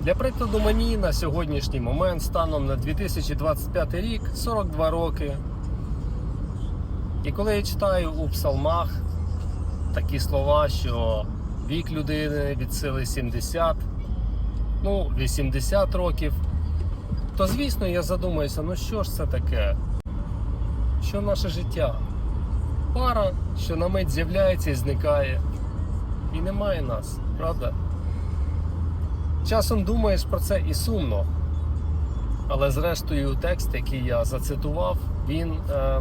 Для прикладу, мені на сьогоднішній момент, станом на 2025 рік, 42 роки. І коли я читаю у псалмах такі слова, що вік людини від сили 70, ну, 80 років, то звісно я задумаюся, ну що ж це таке? Що наше життя? Пара, що на мить з'являється і зникає. І немає нас, правда? Часом думаєш про це і сумно. Але зрештою текст, який я зацитував, він е,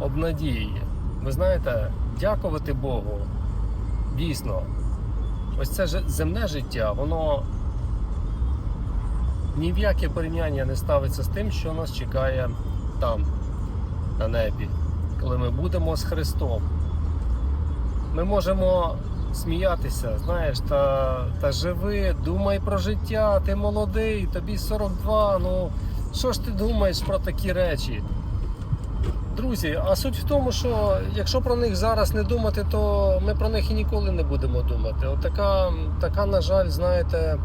обнадіює. Ви знаєте, дякувати Богу. Дійсно, ось це земне життя, воно ні в яке порівняння не ставиться з тим, що нас чекає там, на небі, коли ми будемо з Христом. Ми можемо сміятися, знаєш, та, та живи, думай про життя, ти молодий, тобі 42, ну що ж ти думаєш про такі речі? Друзі, а суть в тому, що якщо про них зараз не думати, то ми про них і ніколи не будемо думати. От така, така на жаль, знаєте,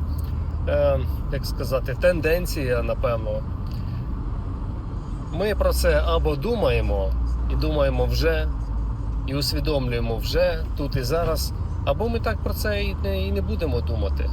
е, як сказати, тенденція, напевно. Ми про це або думаємо, і думаємо вже, і усвідомлюємо вже тут і зараз, або ми так про це і не, і не будемо думати.